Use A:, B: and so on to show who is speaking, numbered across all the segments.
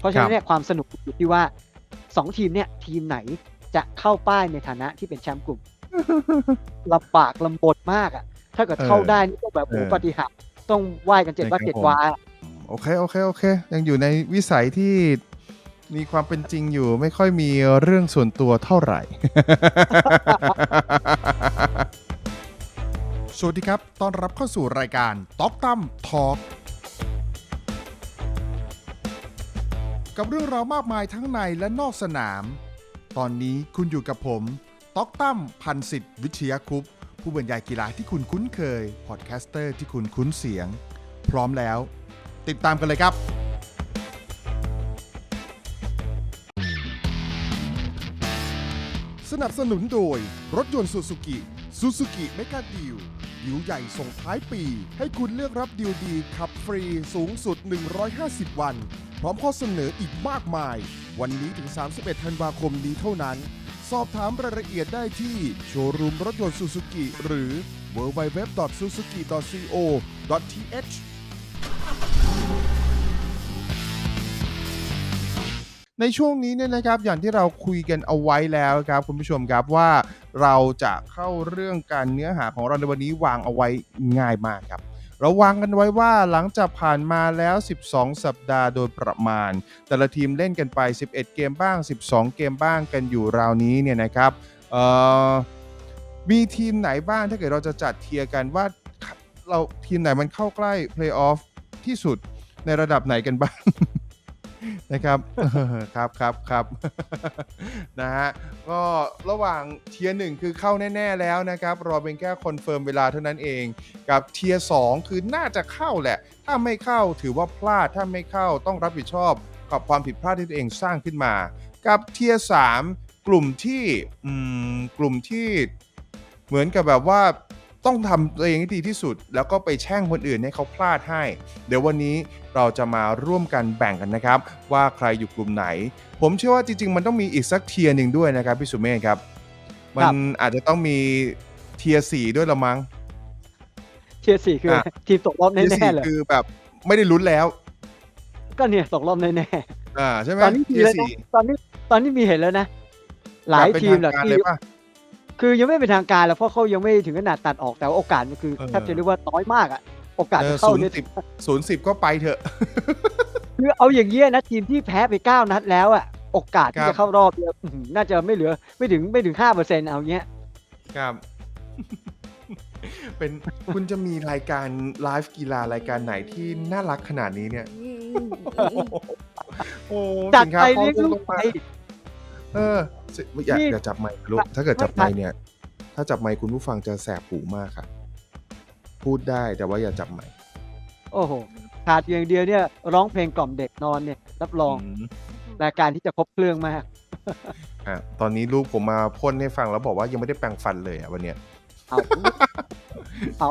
A: เพราะฉะนั้นเนี่ยความสนุกอยู่ที่ว่าสองทีมเนี่ยทีมไหนจะเข้าป้ายในฐานะที่เป็นแชมป์กลุ่มลำบากลำบนมากอะ ถ้าเกิด
B: เออ
A: เข้าได้นี่ก็แบบโอ้
B: เออ
A: ปฏิหารย์ต้องไหว้กันเจ็ด
B: ใช่
A: ว่า
B: ครับ
A: เจ็ด
B: ผม
A: วา
B: โอเคโอเคโอเค ยังอยู่ในวิสัยที่มีความเป็นจริงอยู่ไม่ค่อยมีเรื่องส่วนตัวเท่าไหร่ สวัสดีครับ ต้อนรับเข้าสู่รายการต็อกตั้มทอ k กั กับเรื่องราวมากมายทั้งในและนอกสนาม ตอนนี้คุณอยู่กับผมต็อกตั้มพันสิทธิ์วิทยคุปต์ผู้บรรยายกีฬาที่คุณคุ้นเคย พอดแคสเตอร์ที่คุณคุ้นเสียง พร้อมแล้ว ติดตามกันเลยครับ สนับสนุนโดยรถยนต์ซูซูกิซูซูกิเมกาดิว ดิวใหญ่ส่งท้ายปี ให้คุณเลือกรับดิวดีขับฟรีสูงสุด 150 วัน พร้อมข้อเสนออีกมากมาย วันนี้ถึง 31 ธันวาคมนี้เท่านั้น สอบถามรายละเอียดได้ที่โชว์รูมรถยนต์ซูซูกิหรือ www.suzuki.co.th ในช่วงนี้เนี่ยนะครับอย่างที่เราคุยกันเอาไว้แล้วครับคุณผู้ชมครับว่าเราจะเข้าเรื่องการเนื้อหาของเราในวันนี้วางเอาไว้ง่ายมากครับเราวางกันไว้ว่าหลังจากผ่านมาแล้ว 12 สัปดาห์โดยประมาณ แต่ละทีมเล่นกันไป 11 เกมบ้าง 12 เกมบ้างกันอยู่ราวนี้เนี่ยนะครับมีทีมไหนบ้างถ้าเกิดเราจะจัดเทียร์กันว่าเราทีมไหนมันเข้าใกล้เพลย์ออฟที่สุดในระดับไหนกันบ้าง นะครับครับครับครับนะฮะก็ระหว่างเทียร์หนึ่งคือเข้าแน่ ๆ แล้วนะครับ รอเป็นแค่คอนเฟิร์มเวลาเท่านั้นเอง กับเทียร์สองคือน่าจะเข้าแหละ ถ้าไม่เข้าถือว่าพลาดถ้าไม่เข้าต้องรับผิดชอบ กับความผิดพลาดที่ตัวเองสร้างขึ้นมา กับเทียร์สามกลุ่มที่อืมกลุ่มที่เหมือนกับแบบว่า ต้องทำตัวเองให้ดีที่สุด แล้วก็ไปแช่งคนอื่นให้เขาพลาดให้ เดี๋ยววันนี้เราจะมาร่วมกันแบ่งกันนะครับ ว่าใครอยู่กลุ่มไหน ผมเชื่อว่าจริง ๆ มันต้องมีอีกสักเทียร์หนึ่งด้วยนะครับพี่สุเมธครับ มันอาจจะต้องมีเทียร์สี่ด้วยละมั้ง
A: เทียร์สี่คือ
B: อะ
A: ทีมตกรอบ
B: เทียร์
A: แน่
B: สี่
A: ๆเลย
B: คือแบบไม่ได้ลุ้นแล้ว
A: ก็เนี่ยตกรอบแน่
B: อ่าใช่ไหม
A: ๆตอนนี้มี
B: เทีย
A: แล้ว
B: ร์
A: นะ
B: สี่
A: ตอนนี้ตอนนี้มีเห็นแล้วนะ หลาย
B: แบบเป็น
A: ทีมแหละ
B: ทางการ
A: ที่
B: เลยป่ะ
A: คือยังไม่เป็นทางการแล้วเพราะเขายังไม่ถึงขนาดตัดออกแต่ว่าโอกาสมันคือ
B: เออ
A: แทบจะเรียกว่าน้อยมากอะโอกาส
B: เอ
A: จะ
B: อ
A: เข้า
B: ศูน
A: เนี่ย
B: ย์สิบศูนย์สิบก็ไปเถอะ
A: คือเอาอย่างเงี้ยนะทีมที่แพ้ไปเก้านัดแล้วอะโอกาส
B: ค
A: ที่
B: รับ
A: จะเข้ารอบเนี่ยอื้อหือน่าจะไม่เหลือไม่ถึงไม่ถึงห้าเปอร์เซ็นต์เอาเงี้ย
B: ครับเป็นคุณจะมีรายการไลฟ์กีฬารายการไหนที่น่ารักขนาดนี้เนี่ย โอ้
A: จัด
B: สินค้า
A: ไป
B: พร้อม
A: เลี้ยง
B: พุ่ง
A: ลู
B: ต
A: ก
B: รง
A: ไป
B: มา เออสิอย่า
A: นี่
B: อย่าจับไมค์ลูกถ้าเกิดจับไมค์เนี่ย ถ้าจับไมค์คุณผู้ฟังจะแสบหูมากค่ะ พูดได้แต่ว่าอย่าจับไมค์
A: โอ้โหขาดอย่างเดียวเนี่ยร้องเพลงกล่อมเด็กนอนเนี่ย รับรอง
B: ม
A: รายการที่จะครบเครื่องมาก
B: อะตอนนี้ลูกผมมาพ่นให้ฟังแล้วบอกว่ายังไม่ได้แปรงฟันเลยอะวันเนี้ย
A: เอาเอา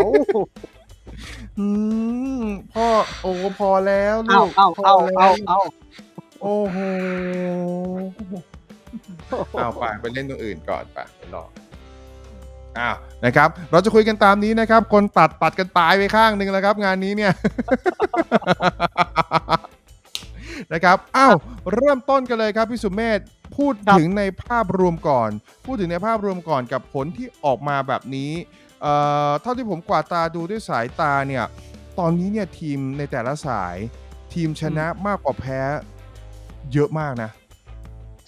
B: อืมพ่อโอ้พอแล้วลู
A: เอา
B: ก
A: เอา
B: พ
A: เอา
B: แล้ว
A: เอาเอา
B: โอ้โห เอาไปไปเล่นตรงอื่นก่อนไปไปรออ้าวนะครับ เราจะคุยกันตามนี้นะครับ คนตัดตัดกันตายไปข้างหนึ่งแล้วครับ งานนี้เนี่ยนะครับอ้าวเริ่มต้นกันเลยครับพี่สุเมธพูดถึงในภาพรวมก่อน พูดถึงในภาพรวมก่อนกับผลที่ออกมาแบบนี้เอ่อเท่าที่ผมกวาดตาดูด้วยสายตาเนี่ย ตอนนี้เนี่ยทีมในแต่ละสาย ทีมชนะมากกว่าแพ้ เยอะมากนะ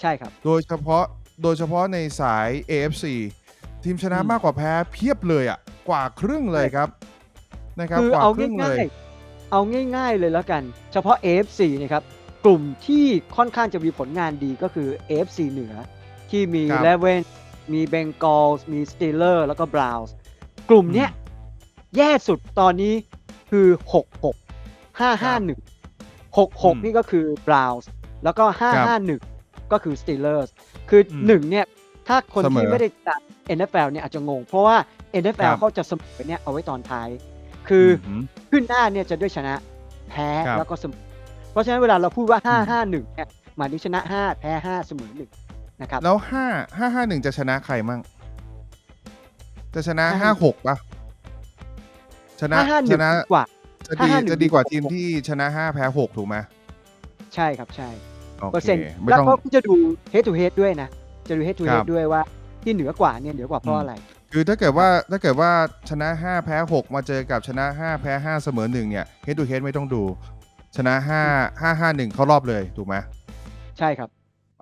A: ใช่ครับ
B: โดยเฉพาะโดยเฉพาะในสาย AFC ทีมชนะ
A: อืม
B: มากกว่าแพ้เพียบเลยอะ กว่าครึ่งเลยครับนะครับ
A: คือก
B: ว่า
A: เอา
B: ครึ่งเล
A: ง่ายย ๆ เอาง่ายๆเลยแล้วกัน เฉพาะ AFC นะครับ กลุ่มที่ค่อนข้างจะมีผลงานดีก็คือ AFC เหนือ ที่มี
B: ครับ
A: เลเวนมีเบงกอลมีสตีลเลอร์แล้วก็บราวส์กลุ่มเนี้ย แย่สุดตอนนี้คือ 6 6 5 5 1 6
B: อืม
A: 6นี่ก็คือบราวส์แล้วก็
B: ครับ
A: 5 5 1 ก็คือสตีลเลอร์คืออ
B: ม
A: หนึ่งเนี่ย ถ้าคน
B: เสม
A: ที่
B: อ
A: ไม่ได้ตาม NFL เนี่ยอาจจะงง เพราะว่า
B: ครั
A: NFL
B: บ
A: เขาจะเสมอเนี่ยเอาไว้ตอนท้าย คืออ
B: ม
A: ขึ้นหน้าเนี่ยจะด้วยชนะแพ้
B: ครับ
A: แล้วก็เสมอ เพราะฉะนั้นเวลาเราพูดว่า
B: อืม
A: 5 5 1เนี่ยหมายถึงชนะ 5 แพ้ 5 เสมอ1นะครับ
B: แล้วห้าห้าห้าหนึ่งจะชนะใครมั่ง จะชนะ
A: ห้า
B: ห้าหกปะชนะ
A: 5 5
B: ชนะ
A: 1ดีกว่า
B: จะดี
A: 5-1
B: จะดีกว่า
A: ดีกว่า
B: ทีมที่ชนะห้าแพ้หกถูกไหม
A: ใช่ครับใช่
B: โอ
A: เปอร์
B: เค
A: เซ็นต์
B: ไม่
A: แล้ว
B: ต้อง
A: ก็จะดู head to head ด้วยนะ จะดู head to
B: ครั
A: head
B: บ
A: ด้วยว่าที่เหนือกว่าเนี่ยเหนือกว่าเพราะอะไร
B: คือถ้าเกิดว่าถ้าเกิดว่าชนะ 5 แพ้ 6 มาเจอกับชนะ 5 แพ้ 5 เสมอ1เนี่ย head to head ไม่ต้องดู ชนะ 5 5 5 1 เข้ารอบเลยถูกไหม
A: ใช่ครับ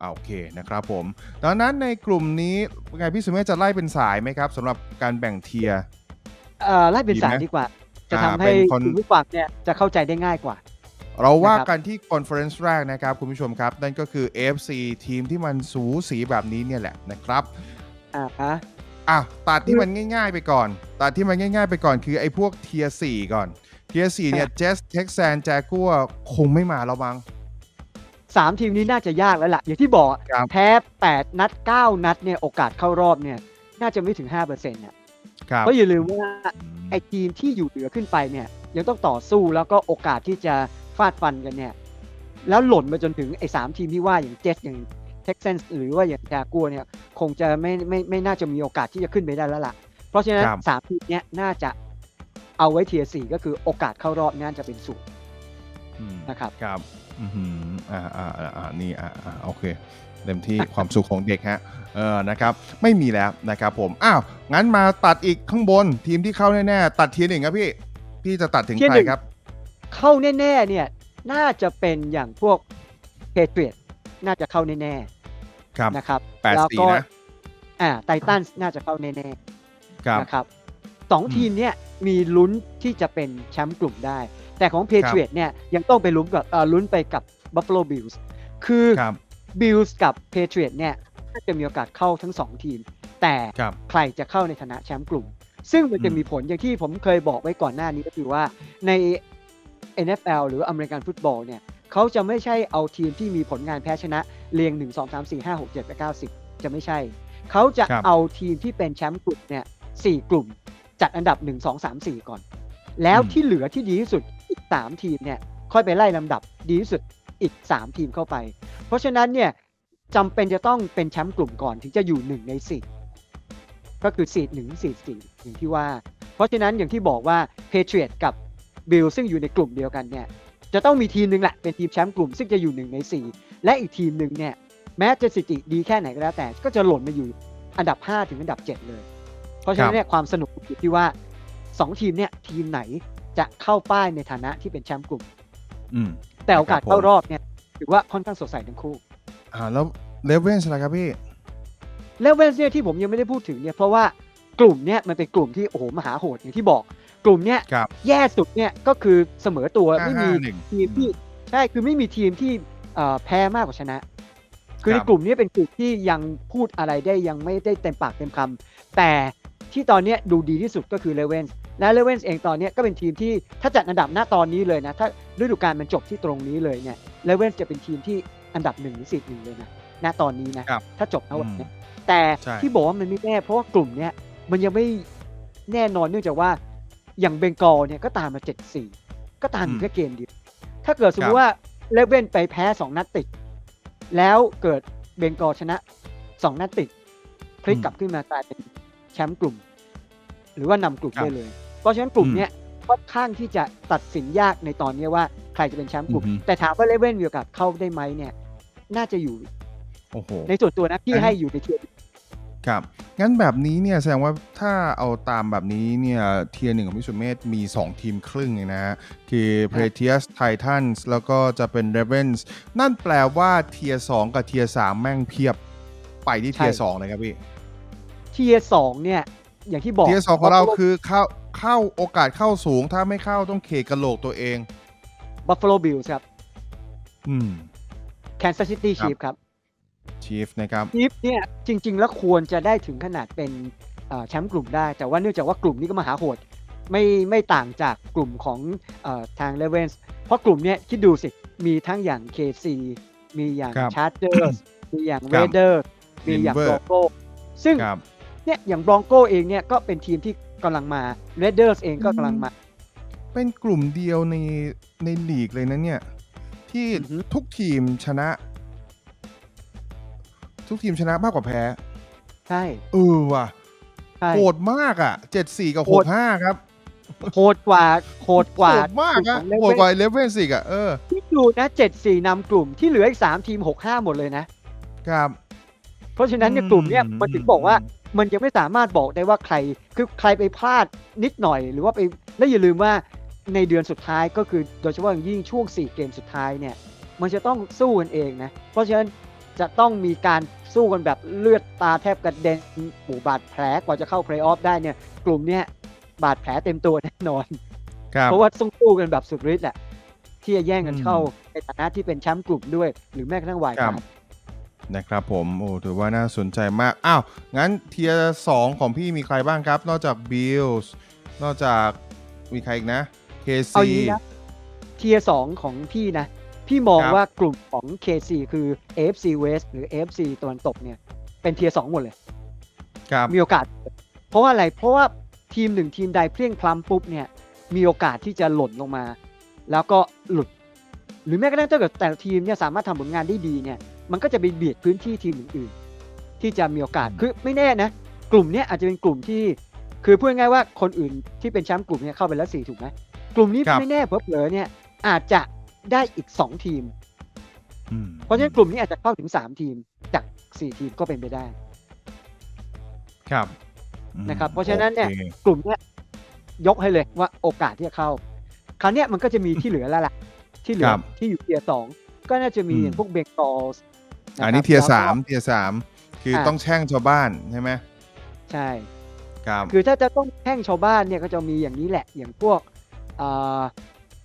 B: อ่าโอเคนะครับผมดังนั้นในกลุ่มนี้ไงพี่สุเมธจะไล่เป็นสายไหมครับสำหรับการแบ่งเทียร์
A: เอ่อไล่เป็น
B: ดีไหม
A: สายดีกว่า จะ
B: อ่า
A: ทำให้
B: เป็นคน
A: คุณผู้ฟังเนี่ยจะเข้าใจได้ง่ายกว่า
B: เราว่า
A: นะครับ
B: กันที่คอนเฟอเรนซ์แรกนะครับ คุณผู้ชมครับ นั่นก็คือ AFC ทีมที่มันสูสีแบบนี้เนี่ยแหละนะครับ
A: อ่าฮะ
B: อะตัดที่มันง่าย ๆ ไปก่อน ตัดที่มันง่าย ๆ ไปก่อนคือไอ้พวกเทียร์4ก่อน เทียร์4เนี่ยเจสเท็กซันแจกัวคงไม่มาแล้วมั้ง
A: สามทีมนี้น่าจะยากแล้วล่ะ อย่างที่บอก
B: ครับ
A: แพ้8นัด9นัดเนี่ยโอกาสเข้ารอบเนี่ย น่าจะไม่ถึง5%เนี่ย
B: ครับ
A: เพราะอย่าลืมว่าไอ้ทีมที่อยู่เหนือขึ้นไปเนี่ยยังต้องต่อสู้แล้วก็โอกาสที่จะ ฟาดฟันกันเนี่ย แล้วหล่นมาจนถึงไอ้สามทีมที่ว่าอย่างเจสอย่างเท็กซันหรือว่าอย่างจากัวเนี่ย คงจะไม่ไม่ไม่น่าจะมีโอกาสที่จะขึ้นไปได้แล้วล่ะ เพราะฉะนั้น
B: ครับ
A: สามทีมเนี้ยน่าจะเอาไว้เทียร์สี่ก็คือโอกาสเข้ารอบน่าจะเป็นศูนย์
B: อืม
A: นะครับ
B: ครับอือหืออ่าอ่าอ่าอ่านี่อ่าอ่าโอเคเต็มที่ความสุขของเด็กฮะเออนะครับ ไม่มีแล้วนะครับผมอ้าวงั้นมาตัดอีกข้างบนทีมที่เข้าแน่ๆตัดทีหนึ่งครับพี่ พี่จะตัดถึง
A: เทียร์
B: ใค
A: ห
B: ร
A: นึ่ง
B: ครับ
A: เข้าแน่ๆเนี่ยน่าจะเป็นอย่างพวกเพเทรียน่าจะเข้าแน่
B: ครับ
A: ๆนะครับ
B: แปด
A: แล้ว
B: สี่
A: ก็
B: นะ
A: อ่าไททันน่าจะเข้าแน่
B: ครับ
A: ๆนะครับสอง
B: อืม
A: ทีมเนี่ยมีลุ้นที่จะเป็นแชมป์กลุ่มได้ แต่ของเพเทรียเนี่ยยังต้องไปลุ้นกับเอ่อลุ้นไปกับ Buffalo Bills คือ
B: ครับ
A: Bills กับ Patriot เนี่ยน่าจะมีโอกาสเข้าทั้งสองทีม แต่
B: ครับ
A: ใครจะเข้าในฐานะแชมป์กลุ่มซึ่งมันจะ
B: อืม
A: มีผลอย่างที่ผมเคยบอกไว้ก่อนหน้านี้ก็คือว่าใน NFL หรืออเมริกันฟุตบอลเนี่ยเขาจะไม่ใช่เอาทีมที่มีผลงานแพ้ชนะเรียง 1 2 3 4 5 6 7 8 9 10จะไม่ใช่ เขาจะ
B: ครับ
A: เอาทีมที่เป็นแชมป์กลุ่มเนี่ยสี่กลุ่มจัดอันดับ 1 2 3 4 ก่อน แล้ว
B: อืม
A: ที่เหลือที่ดีที่สุดอีก 3 ทีมเนี่ยค่อยไปไล่ลำดับดีที่สุดอีก 3 ทีมเข้าไป เพราะฉะนั้นเนี่ยจำเป็นจะต้องเป็นแชมป์กลุ่มก่อนถึงจะอยู่หนึ่งในสี่ก็คือสี่หนึ่งสี่สี่อย่างที่ว่า เพราะฉะนั้นอย่างที่บอกว่า Patriot กับ Bill ซึ่งอยู่ในกลุ่มเดียวกันเนี่ยจะต้องมีทีมหนึ่งแหละเป็นทีมแชมป์กลุ่มซึ่งจะอยู่หนึ่งในสี่และอีกทีมหนึ่งเนี่ยแม้จะสถิติดีแค่ไหนก็แล้วแต่ ก็จะหล่นมาอยู่อันดับ 5 ถึงอันดับ 7 เลย เพราะฉะนั้นเนี่ยความสนุกอยู่ที่ว่า 2 ทีมเนี่ยทีมไหนจะเข้าป้ายในฐานะที่เป็นแชมป์กลุ่ม
B: อืม
A: แต่โอกาส
B: ครับผม
A: เข้ารอบเนี่ยถือว่าค่อนข้างสดใสทั้งคู่
B: อ่าแล้วเลเวนส์ละครับพี่
A: แล้วเวนเนี่ยที่ผมยังไม่ได้พูดถึงเนี่ยเพราะว่ากลุ่มเนี่ยมันเป็นกลุ่มที่โอ้โหมหาโหดอย่างที่บอก กลุ่มเนี่ย
B: ครับ
A: แย่สุดเนี่ยก็คือเสมอตัวไม่มี
B: 5-1
A: ทีมที่ใช่คือไม่มีทีมที่เอ่อแพ้มากกว่าชนะ คือ
B: ค
A: ใน
B: รับ
A: กลุ่มนี้เป็นกลุ่มที่ยังพูดอะไรได้ยังไม่ได้เต็มปากเต็มคำแต่ที่ตอนเนี้ยดูดีที่สุดก็คือเลเวนส์และเลเวนส์เองตอนเนี้ยก็เป็นทีมที่ถ้าจัดอันดับหน้าตอนนี้เลยนะ ถ้าฤดูกาลมันจบที่ตรงนี้เลยเนี่ยเลเวนส์จะเป็นทีมที่อันดับหนึ่งหรือสิบหนึ่งเลยนะณตอนนี้นะครับถ้าจบนะวันเนี้ยแต่
B: ใช่
A: ที่บอกว่ามันไม่แน่เพราะว่ากลุ่มเนี้ยมันยังไม่แน่นอนเนื่องจากว่า อย่างเบงกอลเนี่ยก็ตามมาเจ็ดสี่ก็ตามอยู่แค่เกมเดียว ถ้าเกิดสมม
B: ครั
A: ติ
B: บ
A: ว่าเลเว่นไปแพ้สองนัดติด แล้วเกิดเบงกอลชนะสองนัดติดพลิกกลับขึ้นมากลายเป็นแชมป์กลุ่ม หรือว่านำกลุ่ม
B: ครับ
A: ได้เลย เพราะฉะนั้นกลุ่ม
B: อืม
A: เนี้ยค่อนข้างที่จะตัดสินยากในตอนนี้ว่าใครจะเป็นแชมป์กลุ่ม
B: อือฮึ
A: แต่ถามว่าเลเว่นมีโอกาสเข้าได้ไหมเนี่ย น่าจะอยู่
B: โอ้โห
A: ในส่วนตัวนะพี่
B: งั้น
A: ให้อยู่ในเทียร์
B: ครับงั้นแบบนี้เนี่ยแสดงว่าถ้าเอาตามแบบนี้เนี่ยเทียร์หนึ่งของพิสุเมธมี 2 ทีมครึ่งเองนะฮะคือ p r e t i u s Titans แล้วก็จะเป็น Ravens นั่นแปลว่าเทียร์2กับเทียร์3แม่งเพียบไปที่เทียร์2เลยครับพี่
A: เทียร์สองเนี่ย อย่างที่บอก
B: เทียร์2ของเราคือเข้าเข้าโอกาสเข้าสูง ถ้าไม่เข้าต้องเคกระโหลกตัวเอง
A: บัฟฟาโลบิลส์ครับ
B: อืม
A: แคนซัสซิตี้
B: ครับ
A: ชีฟครับ
B: ชีฟนะครับ
A: ชีฟเนี่ยจริง ๆ แล้วควรจะได้ถึงขนาดเป็นเอ่อแชมป์กลุ่มได้ แต่ว่าเนื่องจากว่ากลุ่มนี้ก็มหาโหดไม่ไม่ต่างจากกลุ่มของเออทางเลเวนส์เพราะกลุ่มเนี้ยคิดดูสิ มีทั้งอย่าง KC มีอย่าง
B: ครับ
A: ชาร์เจอร์สมีอย่าง
B: ค
A: เร
B: รับ
A: เดอร์มีอย่างบ
B: Denver
A: รองโกซึ่ง
B: ครับ
A: เนี่ยอย่างบรองโกเองเนี่ยก็เป็นทีมที่กำลังมาเรเดอร์สเองก็กำลังมา
B: เป็นกลุ่มเดียวในในลีกเลยนะเนี่ย ที่
A: อือฮึ
B: ทุกทีมชนะ ทุกทีมชนะมากกว่าแพ้
A: ใช่
B: เออว่ะ
A: ใช่
B: โหดมากอะเจ็ดสี่กับ
A: โห
B: ห
A: ด
B: กห้าครับ
A: โหดกว่าโหดกว่า
B: โหดมาก
A: กลุ่
B: อะ
A: ของ
B: โหด
A: Ravens
B: กว่าเลเวนสิกอะเออ
A: คิดดูดูนะเจ็ดสี่นำกลุ่มที่เหลืออีกสามทีมหกห้าหมดเลยนะ
B: ครับ
A: เพราะฉะนั้นเนี่ยกลุ่มเนี้ยมันถึงบอกว่ามันยังไม่สามารถบอกได้ว่าใครคือใครไปพลาดนิดหน่อย หรือว่าไปแล้วอย่าลืมว่าในเดือนสุดท้ายก็คือโดยเฉพาะอย่างยิ่งช่วง 4 เกมสุดท้ายเนี่ย มันจะต้องสู้กันเองนะ เพราะฉะนั้น จะต้องมีการสู้กันแบบเลือดตาแทบกระเด็นปูบาดแผลกว่าจะเข้าเพลย์ออฟได้เนี่ย กลุ่มเนี้ยบาดแผลเต็มตัวแน่นอน
B: ครับ
A: เพราะว่าต้องสู้กันแบบสุดฤทธิ์แหละที่จะแย่งกัน
B: อืม
A: เข้าในฐานะที่เป็นแชมป์กลุ่มด้วย หรือแม้กระทั่งวาย
B: ครั
A: กา
B: บ
A: ร์ด
B: นะครับผมโอ้ถือว่าน่าสนใจมาก อ้าว งั้นเทียร์สองของพี่มีใครบ้างครับ นอกจากบิลส์นอกจากมีใครอีกนะ
A: เอา
B: KC
A: อย่างนี้นะเทียร์สองของพี่นะ พี่มอง
B: ครับ
A: ว่ากลุ่มของ KC คือ AFC West หรือ AFC ตะวันตกเนี่ย เป็นเทียร์สองหมดเลย
B: ครับ
A: มีโอกาส เพราะว่าอะไร เพราะว่าทีมหนึ่งทีมใดเพลียงพล้ำปุ๊บเนี่ย มีโอกาสที่จะหล่นลงมา แล้วก็หลุด หรือแม้กระทั่งถ้าเกิดแต่ละทีมเนี่ยสามารถทำผลงานได้ดีเนี่ย มันก็จะไปเบียดพื้นที่ทีมอื่นๆ ที่จะมีโอกาส
B: อืม
A: คือไม่แน่นะ กลุ่มเนี้ยอาจจะเป็นกลุ่มที่ คือพูดง่ายๆว่าคนอื่นที่เป็นแชมป์กลุ่มเนี่ยเข้าไปแล้วสี่ถูกไหมกลุ่มนี้
B: ครับ
A: ไม่แน่เผลอๆเนี่ยอาจจะ ได้อีกสองทีม
B: อืม
A: เพราะฉะนั้นกลุ่มนี้อาจจะเข้าถึงสามทีมจากสี่ทีมก็เป็นไปได้
B: ครับอืม
A: นะครับ เพราะฉะนั้นเนี่ย
B: โอค
A: กลุ่มเนี้ยยกให้เลยว่าโอกาสที่จะเข้า คราวเนี้ยมันก็จะมีที่เหลือแล้วล่ะ ที่เหลือ
B: ครับ
A: ที่อยู่เทียร์สองก็น่าจะมี
B: อืม
A: อย่างพวกเบงกอลส์
B: อันนี้เทียร์สามเทียร์สามคืออาต้องแช่งชาวบ้านใช่ไหม
A: ใช่
B: ครับ
A: คือถ้าจะต้องแข่งชาวบ้านเนี่ยก็จะมีอย่างนี้แหละ อย่างพวก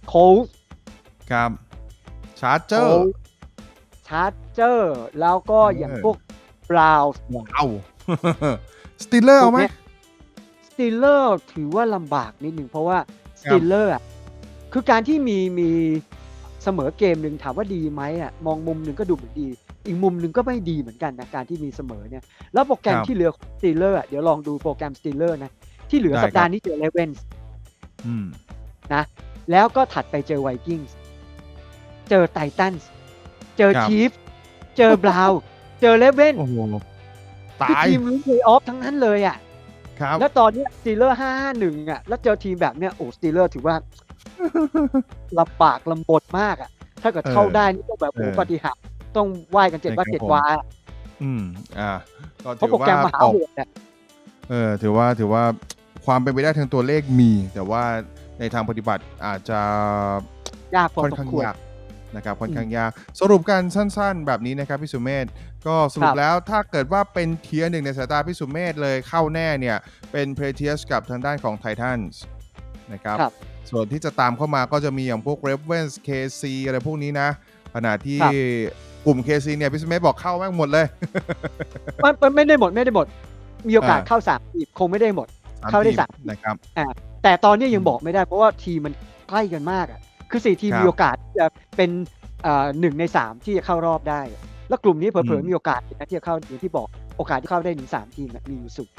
A: โค้ช
B: ครับชาร์เจอร์
A: ชาร์เจอร์แล้วก็
B: เออ
A: อ
B: อ
A: ย่างพวกบราวส์
B: เอาสติลเลอร์เอาไหม
A: สตีลเลอร์ถือว่าลำบากนิดหนึ่งเพราะว่าส
B: ครับ
A: ตีลเลอร์อะคือการที่มีมีเสมอเกมหนึ่งถามว่าดีไหมอะมองมุมหนึ่งก็ดูเหมือนดี อีกมุมหนึ่งก็ไม่ดีเหมือนกันนะการที่มีเสมอเนี่ย แล้วโปรแกรม
B: ครับ
A: ที่เหลือของสตีลเลอร์เดี๋ยวลองดูโปรแกรมสตีลเลอร์นะ ที่เหลือ
B: ได้
A: สัปดา
B: ครั
A: ห์
B: บ
A: นี้เจอเลเวนส์
B: อืม
A: นะ แล้วก็ถัดไปเจอไวกิ้งส์ เจอไททันส์เจอ
B: ครับ
A: ชีฟเจอบราวน์เจอเลเวน
B: โอ้โห
A: คือ
B: ตาย
A: ทีมลุ้นเพลย์ออฟทั้งนั้นเลยอะ
B: ครับ
A: แล้วตอนเนี้สตีลเลอร์ห้าหนึ่งอะแล้วเจอทีมแบบเนี้ยโอ้สตีลเลอร์ถือว่าลำบากลำบนมากอะ ถ้าเกิด
B: เออ
A: เข้าได้นี่ต้องแบบโอ้
B: เออ
A: ปฏิหารย์ต้องไหว้กันเจ็ด
B: ใช่
A: ว่า
B: ครับ
A: เจ็ด
B: ผม
A: วา
B: อืมอ่าก็
A: เพราะ
B: ถือ
A: โปรแกร
B: ว่าม
A: มหา
B: ออก
A: โหดเนี่ย
B: เออ ถือว่าถือว่าความเป็นไปได้ทางตัวเลขมี แต่ว่าในทางปฏิบัติอาจจะ
A: ยากพอ
B: ค่อน
A: สม
B: ข้าง
A: ควร
B: ยาก นะครับค่อนข้างยากสรุปกันสั้นๆ แบบนี้นะครับพี่สุเมธก็สรุ
A: ค
B: ป
A: รับ
B: แล้วถ้าเกิดว่าเป็นเทียร์หนึ่งในสายตาพี่สุเมธเลยเข้าแน่เนี่ย เป็นเพ t เทียสกับทางด้านของไททันส์นะครับ
A: ครับ
B: ส่วนที่จะตามเข้ามาก็จะมีอย่างพวก r e v e n s KC อะไรพวกนี้นะขณะที่
A: ครับ
B: กลุ่ม KC เนี่ยพี่สุเมธบอกเข้าแม่งหมดเลย
A: มันมันไม่ได้หมดไม่ได้หมด มีโอกาส
B: อ่า
A: เข้าสามทีมคงไม่ได้หมด เข้าได้
B: ทีม
A: สาม
B: นะครับ
A: แต่ตอนนี้ยั
B: อื
A: ง
B: ม
A: บอกไม่ได้เพราะว่าทีมมันใกล้กันมากอะคือสี่ทีม
B: ครับ
A: มีโอกาสที่จะ เป็นเอ่อหนึ่งในสามที่จะเข้ารอบได้ แล้วกลุ่มนี้เผล
B: อื
A: อ
B: ม
A: ๆมีโอกาสนะที่จะเข้าอย่างที่บอกโอกาสที่เข้าได้ถึงสามทีมน่ะมีอยู่สูง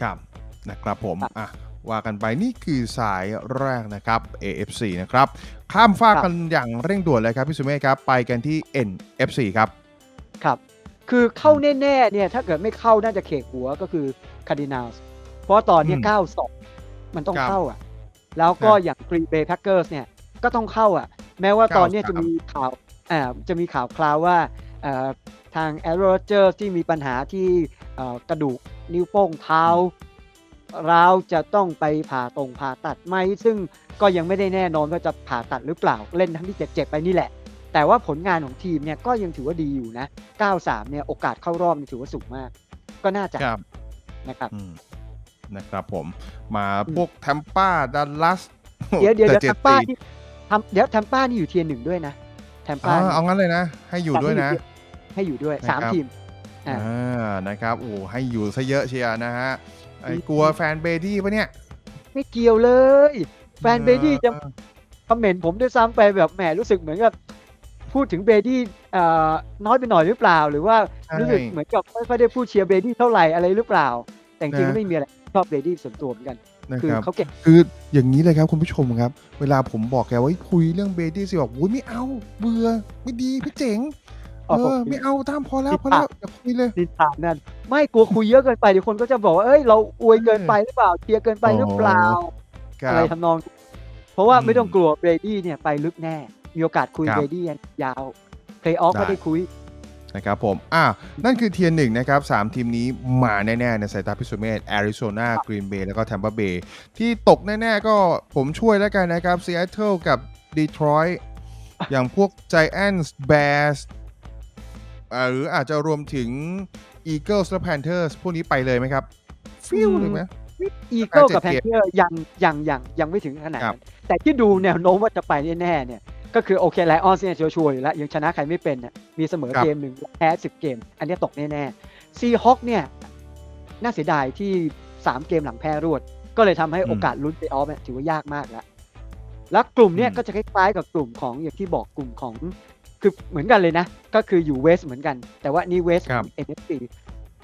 B: ครับนะครับผม
A: ครับ
B: อะว่ากันไปนี่คือสายแรกนะครับ AFC นะครับ ข้ามฟาก
A: ครับ
B: กันอย่างเร่งด่วนเลยครับพี่สุเมธครับ ไปกันที่ NFC ครับ
A: ครับ คือเข้าแน่ๆเนี่ยถ้าเกิดไม่เข้าน่าจะเขกหัวก็คือคาร์ดินาลส์เพราะตอนเนี้
B: อืม
A: เก้าสองมันต้อง
B: ครับ
A: เข้าอะ แล้วก็
B: ครับ
A: อย่างกรีเบย์แพคเกอร์สเนี่ยก็ต้องเข้าอะ แม้ว่าตอนเนี้ย
B: 93
A: จะมีข่าวอ่าจะมีข่าวคราวว่าเอ่อทางแอโรเจอร์ที่มีปัญหาที่เอ่อกระดูกนิ้วโป้งเท้าร้าวจะต้องไปผ่าตรงผ่าตัดไหม ซึ่งก็ยังไม่ได้แน่นอนว่าจะผ่าตัดหรือเปล่าเล่นทั้งที่เจ็บๆไปนี่แหละ แต่ว่าผลงานของทีมเนี่ยก็ยังถือว่าดีอยู่นะ 93 เนี่ยโอกาสเข้ารอบนี่ถือว่าสูงมาก ก็น่าจะ
B: ครับ
A: นะครับ
B: อืมนะครับผมมาพวกแทมป้าดัลลัส
A: เดี๋ยวเดี๋ยวเดี๋ยว
B: จ็
A: แทมป้านี่ ทำเดี๋ยวแทมป้านี่อยู่เทียร์หนึ่งด้วยนะแทม
B: อ๋
A: ป้า
B: อ
A: นี่
B: เอางั้นเลยนะ ให้อยู่ด้วยนะ
A: ให้อยู่ด้วย
B: นะครับ
A: สามทีมอ่า
B: อ่านะครับโอ้ให้อยู่ซะเยอะเชียร์นะฮะไอ้
A: อืม
B: กลัวแฟนเบดี้ปะเนี่ย
A: ไม่เกี่ยวเลย แฟนเบดี้จะคอมเมนต์ผมด้วยซ้ำไปแบบแหมรู้สึกเหมือนกับพูดถึงเบดี้เอ่อน้อยไปหน่อยหรือเปล่า หรือว่า
B: ใช่
A: รู้สึกเหมือนกับไม่ค่อยได้พูดเชียร์เบดี้เท่าไหร่อะไรหรือเปล่า แต่จริงๆ
B: นะ
A: ก็ไม่มีอะไรชอบเบดี้ส่วนตัวเหมือนกัน
B: นะ
A: คือ
B: ครับ
A: เขาเก่ง
B: คืออย่างนี้เลยครับคุณผู้ชมครับ เวลาผมบอกแกว่าเฮ้ยคุยเรื่องเบดี้สิบอกอุ้ยไม่เอาเบื่อไม่ดีพี่เจ๋งเอ
A: อ๋อ
B: อไม่เอาตามพอแล้ว
A: คิด
B: พอแล้ว
A: ปะ
B: อย่าคุยเลย
A: นินทานั่นไม่กลัวคุยเยอะเกินไปเดี๋ยวคนก็จะบอกว่าเอ้ยเราอวยเกินไปหรือเปล่าเชียร์เกินไปหรือเปล่า
B: ครั
A: อะไร
B: บ
A: ทำนอง เพราะว่า
B: อืม
A: ไม่ต้องกลัวเบรดี้เนี่ยไปลึกแน่ มีโอกาสคุย
B: ครับ
A: เบดี้ยาวเพลย์ออฟ
B: ได้
A: ก็ได้คุย
B: นะครับผม อ่า นั่นคือเทียร์หนึ่งนะครับสามทีมนี้มาแน่ ๆ ในสายตาพิสุเมธแอริโซนากรีนเบย์แล้วก็แทมเปอร์เบย์ที่ตกแน่ ๆ ก็ผมช่วยแล้วกันนะครับซีแอตเทิลกับดีทรอยต์อย่างพวก Giants Bears อ่าหรืออาจจะรวมถึง Eagles และ Panthers พวกนี้ไปเลยไหมครับ ฟิล
A: อืม
B: เลยไหม
A: อีเกิล
B: เจ็ด
A: กับแพน
B: เกม
A: เทอร์ยังยังยังยังไม่ถึงขนาด
B: ครั
A: นั้
B: บ
A: นแต่ที่ดูแนวโน้มว่าจะไปแน่ๆเนี่ย ก็คือโอเคไลออนเนี่ยชัวร์ๆอยู่แล้วยังชนะใครไม่เป็นน่ะมีเสมอ
B: ครับ
A: เกมหนึ่งแพ้สิบเกม อันนี้ตกแน่ๆซีฮอคเนี่ยน่าเสียดายที่3เกมหลังแพ้รวด ก็เลยทำให้
B: อืม
A: โอกาสลุ้นไปออฟเนี่ยถือว่ายากมากแล้วแล้วกลุ่มเนี่ย
B: อืม
A: ก็จะคล้ายๆกับกลุ่มของอย่างที่บอกกลุ่มของคือเหมือนกันเลยนะ ก็คืออยู่เวสเหมือนกัน แต่ว่านี่เวสของ NFC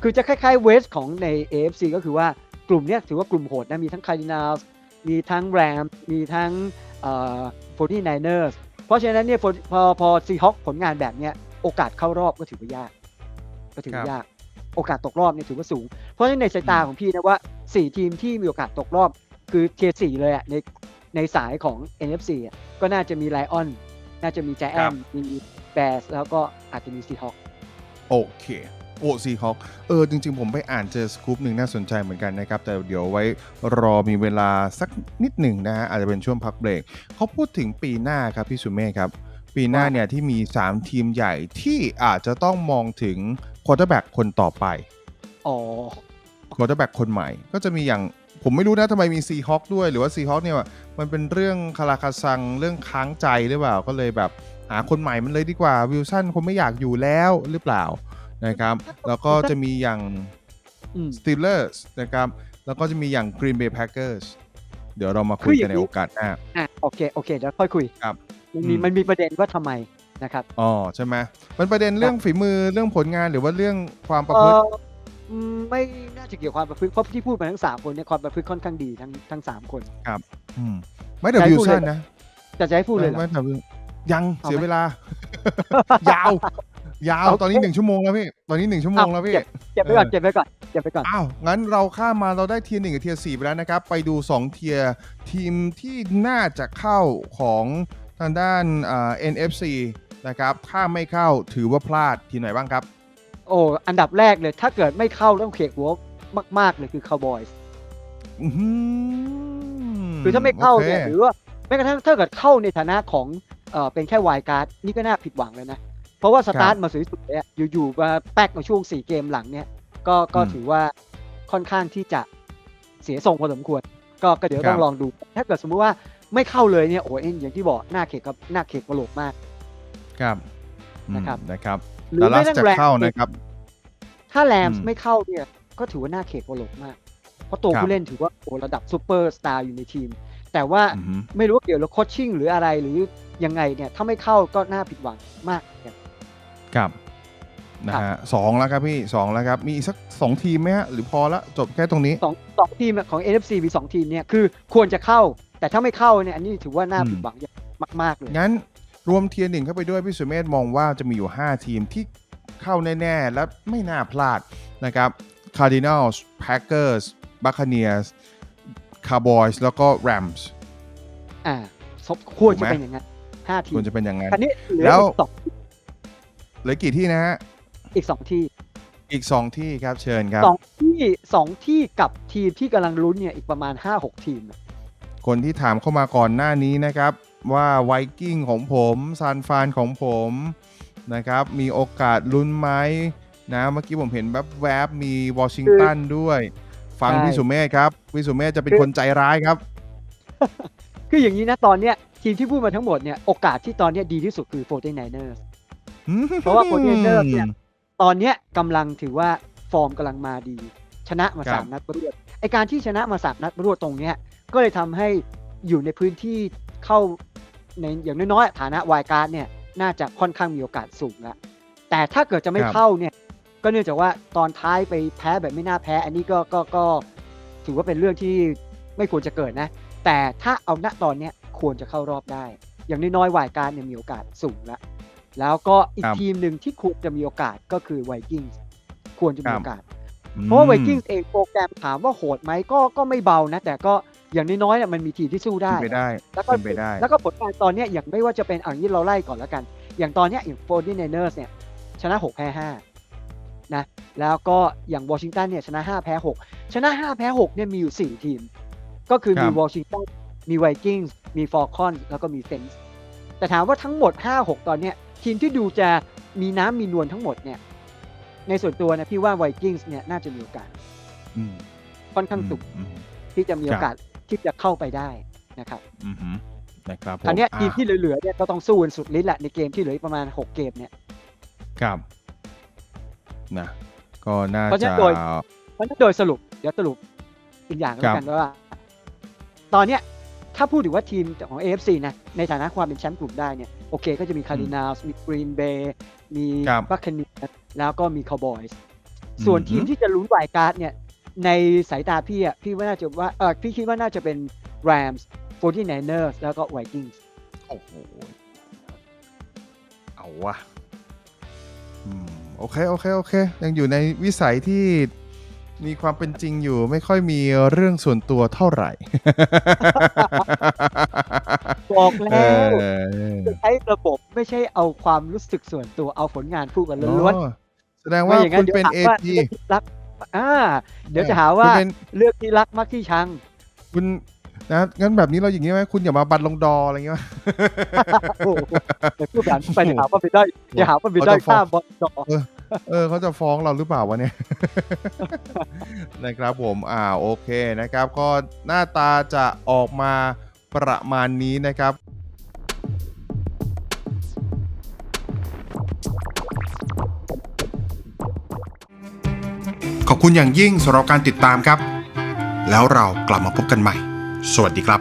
A: คือจะคล้ายๆเวสของใน AFC ก็คือว่ากลุ่มเนี้ยถือว่ากลุ่มโหดนะ มีทั้ง Cardinals มีทั้ง Rams มีทั้งเอ่อ 49ers เพราะฉะนั้นเนี่ยพอพอพอซีฮอคผลงานแบบเนี้ยโอกาสเข้ารอบก็ถือว่ายาก ก็ถือว่า
B: ครับ
A: ยาก โอกาสตกรอบเนี่ยถือว่าสูง เพราะฉะนั้นในสายตา
B: อืม
A: ของพี่นะว่า4ทีมที่มีโอกาสตกรอบคือเทียร์สี่เลยอะในในสายของ NFC อะก็น่าจะมีไลออนน่าจะมีแจแอ
B: ครั
A: น
B: บ
A: มีแบสแล้วก็อาจจะมีซีฮอค
B: โอเค โอ้ซีฮอคเออจริง ๆ ผมไปอ่านเจอสกู๊ปหนึ่งน่าสนใจเหมือนกันนะครับ แต่เดี๋ยวไว้รอมีเวลาสักนิดหนึ่งนะฮะอาจจะเป็นช่วงพักเบรกเขาพูดถึงปีหน้าครับพี่สุเมฆครับ ปีหน้าเนี่ยที่มี 3 ทีมใหญ่ที่อาจจะต้องมองถึงควอเตอร์แบ็กคนต่อไป
A: อ๋อ
B: ควอเตอร์แบ็กคนใหม่ ก็จะมีอย่างผมไม่รู้นะทำไมมีซีฮอคด้วยหรือว่าซีฮอคเนี่ยมันเป็นเรื่องคาราคาซังเรื่องค้างใจหรือเปล่าก็เลยแบบหาคนใหม่มันเลยดีกว่าวิลสันคงไม่อยากอยู่แล้วหรือเปล่า นะครับ แล้วก็จะมีอย่าง
A: อืม
B: Steelers นะครับ แล้วก็จะมีอย่าง Green Bay Packers เดี๋ยวเรามาคุ
A: คื
B: ย
A: ออ
B: กัน
A: ย่าง
B: ใน
A: นี้
B: โอกาสหน้า
A: อะโอเคโอเคเดี๋ยวค่อยคุย
B: ครับ
A: มันมี
B: อืม
A: มันมีประเด็นว่าทำไมนะครับ
B: อ๋อใช่ไหมมันประเด็นเรื่องฝีมือเรื่องผลงานหรือว่าเรื่องความประ
A: เอ
B: พฤติ
A: ออืมไม่น่าจะเกี่ยวกับความประพฤติเพราะที่พูดมาทั้งสามคนเนี่ยความประพฤติค่อนข้างดีทั้งทั้งสามคน
B: มไม่แต่
A: จะให้
B: วิล
A: พูด
B: สัน
A: เลยเหรอ
B: นะ
A: จะจะให้พูดเลยเหรอ
B: ไม่แต่ Will- ยัง
A: เอาไหม
B: เสียเวลา ยาว ยาว
A: โอเค
B: ตอนนี้หนึ่งชั่วโมงแล้วพี่ ตอนนี้หนึ่งชั่วโมงแล้วพี่
A: เก็บไว้ก่อน
B: เออ
A: เก็บไว้ก่อนเก็บไว้ก่อน
B: อ้าว งั้นเราข้ามมาเราได้เทียร์หนึ่งกับเทียร์สี่ไปแล้วนะครับ ไปดู 2 เทียร์ทีมที่น่าจะเข้าของทางด้านอ่า NFC นะครับ ถ้าไม่เข้าถือว่าพลาดทีมไหนบ้างครับ
A: โอ้อันดับแรกเลย ถ้าเกิดไม่เข้าต้องเขกหัวมาก ๆ เลยคือคาวบอยส์
B: อื้อหือ
A: คือถ้าไม่เข้าเนี่ย
B: โอค
A: หรือว่าแม้กระทั่งถ้าเกิดเข้าในฐานะของเอ่อเป็นแค่วายการ์ดนี่ก็น่าผิดหวังเลยนะ เพราะว่าสตาร์ทมาสวยๆเนี่ยอยู่ๆมาแป๊กมาช่วง 4 เกมหลังเนี่ยก็ก็
B: อืม
A: ถือว่าค่อนข้างที่จะเสียทรงพอสมควร ก็ก็เดี๋ยว
B: ครับ
A: ต้องลองดู ถ้าเกิดสมมุติว่าไม่เข้าเลยเนี่ยโอ้ยอย่างที่บอกหน้าเขกกับหน้าเขกกระโหลกมาก
B: ครับอืม
A: นะครับ
B: นะครับ
A: หรือ
B: ดัลลั
A: ไม่
B: ส
A: ทั้ง
B: จะ
A: แรม
B: เข้า
A: ส์
B: นะครับ
A: ถ้าแรม
B: อื
A: ส์
B: ม
A: ไม่เข้าเนี่ย ก็ถือว่าหน้าเขกกระโหลกมาก เพราะตัว
B: ครับ
A: ผู้เล่นถือว่าโอ้ระดับซูเปอร์สตาร์อยู่ในทีม แต่ว่า
B: อือหือ
A: ไม่รู้ว่าเกี่ยวกับโคชชิ่งหรืออะไรหรือยังไงเนี่ย ถ้าไม่เข้าก็น่าผิดหวังมากครับ
B: ครับนะฮะสองแล้วครับพี่สองแล้วครับ มีอีกสักสองทีมไหมฮะหรือพอละจบแค่ตรงนี้
A: สองสองทีมของ NFC มีสองทีมเนี่ยคือควรจะเข้า แต่ถ้าไม่เข้าเนี่ยอันนี้ถือว่าน่า
B: อืม
A: ผิดหวังอย่างมาก ๆ เลย
B: งั้นรวมเทียร์หนึ่งเข้าไปด้วย พี่สุเมธมองว่าจะมีอยู่ 5 ทีมที่เข้าแน่ ๆ และไม่น่าพลาดนะครับ Cardinals Packers Buccaneers Cowboys แล้วก็ Rams
A: อ่าสมควร
B: ถูกไหม
A: จะเป็นอย่างนั้นห้าที
B: คว
A: ม
B: รจะเป็นอย่างนั้น
A: อันนี้เหลือ
B: แล้ว
A: อีกสอง
B: เหลือกี่ที่นะฮะ
A: อีกสองที่
B: อีก2ที่ครับเชิญครับ
A: สองที่สองที่กับทีมที่กำลังลุ้นเนี่ยอีกประมาณห้าหกทีมอะ
B: คนที่ถามเข้ามาก่อนหน้านี้นะครับ ว่าไวกิ้งของผมซานฟานของผมนะครับ มีโอกาสลุ้นไหมนะเมื่อกี้ผมเห็นแบบแวบๆมีวอชิงตันด้วย ฟังพี่สุเมธครับ พี่สุเมธจะเป็นคนใจร้ายครับ
A: คืออย่างนี้นะตอนเนี้ยทีมที่พูดมาทั้งหมดเนี่ยโอกาสที่ตอนเนี้ยดีที่สุดคือ 49ers เพราะว่า 49ers เนี่ยตอนเนี้ยกำลังถือว่าฟอร์มกำลังมาดี ชนะมา
B: ครับ
A: สามนัดรวดไอการที่ชนะมาสามนัดรวดตรงเนี้ยก็เลยทำให้อยู่ในพื้นที่เข้าในอย่างน้อยๆฐานะวายการ์ดเนี่ยน่าจะค่อนข้างมีโอกาสสูงแล้วแต่ถ้าเกิดจะไม่
B: ครับ
A: เข้าเนี่ย ก็เนื่องจากว่าตอนท้ายไปแพ้แบบไม่น่าแพ้ อันนี้ก็ก็ก็ถือว่าเป็นเรื่องที่ไม่ควรจะเกิดนะ แต่ถ้าเอาณตอนเนี้ยควรจะเข้ารอบได้ อย่างน้อยๆวายการ์ดเนี่ยมีโอกาสสูงแล้ว แล้วก็อีก
B: ครับ
A: ทีมหนึ่งที่ควรจะมีโอกาสก็คือไวกิ้งควรจะมี
B: ครับ
A: โอกาสเพราะว่าไวกิ้งเองโปรแกรมถามว่าโหดไหมก็ก็ไม่เบานะ แต่ก็อย่างน้อยๆเนี่ยมันมีทีมที่สู้ได้
B: เป็นไปได้
A: แล้วก็
B: เป็นไปได้
A: แล้วก็ผลงานตอนเนี้ยอย่างไม่ว่าจะเป็นอ่างนี้เราไล่ก่อนแล้วกัน อย่างตอนเนี้ยอย่าง 49ers เนี่ยชนะ 6 แพ้ 5 นะ แล้วก็อย่างวอชิงตันเนี่ยชนะ 5 แพ้ 6 ชนะ 5 แพ้ 6 เนี่ยมีอยู่ 4 ทีม ก็คือ
B: ครั
A: มี
B: บ
A: วอชิงตันมีไวกิ้งส์มีฟอร์คอนแล้วก็มีเซนส์แต่ถามว่าทั้งหมด 5 6 ตอนเนี้ย ทีมที่ดูจะมีน้ำมีนวลทั้งหมดเนี่ยในส่วนตัวนะพี่ว่าไวกิ้งส์เนี่ยน่าจะมีโอกาส
B: อืม
A: ค่อนข้างสูง
B: อืม
A: ที่จะมีโอกาสที่จะเข้าไปได้นะครับ
B: อืมอืมนะครับผม
A: คราวเนี้ย
B: อะ
A: ทีมที่เหลือๆเนี่ยก็ต้องสู้กันสุดฤทธิ์แหละในเกมที่เหลืออีกประมาณ 6 เกมเนี่ย
B: ครับนะก็น่า
A: เพราะฉะ
B: จะ
A: นั้นโดยเพราะฉะนั้นโดยสรุปเดี๋ยวสรุปอีกอย่างแล้วกันว่า ตอนเนี้ย ถ้าพูดถึงว่าทีมของ AFC นะในฐานะความเป็นแชมป์กลุ่มได้เนี่ยโอเคก็จะมีคาร์ดินาลส์มีกรีนเบย์มี
B: ครับ
A: บัคคานีแล้วก็มีคาวบอยส์ส่วนทีมที่จะลุ้นไวการ์ดเนี่ยในสายตาพี่อะพี่ว่าน่าจะว่าเออพี่คิดว่าน่าจะเป็น Rams 49ers แล้วก็ Vikings
B: โอ้โหเอาวะอืมโอเค โอเค โอเค ยังอยู่ในวิสัยที่ มีความเป็นจริงอยู่ไม่ค่อยมีเรื่องส่วนตัวเท่าไหร่
A: บอก
B: เอ
A: แล้ว
B: อ
A: จะใช้ระบบไม่ใช่เอาความรู้สึกส่วนตัวเอาผลงานคู่กันล้วน
B: อ๋อแสดง
A: ๆ
B: ว่า
A: ไม่อย่างนั้
B: คุ
A: น
B: ณ
A: เดี๋ยว
B: เป็น
A: หาว่า
B: AP
A: เลือกที่รักอ่า เดี๋ยวจะหาว่า
B: คุณเป็น
A: เลือกที่รักมักที่ชัง
B: คุณ นะงั้นแบบนี้เราอย่างนี้ไหมคุณอย่ามาบันลงดออะไรเงี้ย
A: โอ้โหเดี๋ยวพูดแบบนี้ไปเดี๋ยวหาว่าไปได้เดี๋ยวหาว่าไปได้
B: เขาจะฟ้อง
A: ข้ามบอลดอ
B: เออเขาจะฟ้องเราหรือเปล่าวะเนี่ยนะครับผมอ่าโอเคนะครับ ก็หน้าตาจะออกมาประมาณนี้นะครับ
C: ขอบคุณอย่างยิ่งสำหรับการติดตามครับ แล้วเรากลับมาพบกันใหม่ สวัสดีครับ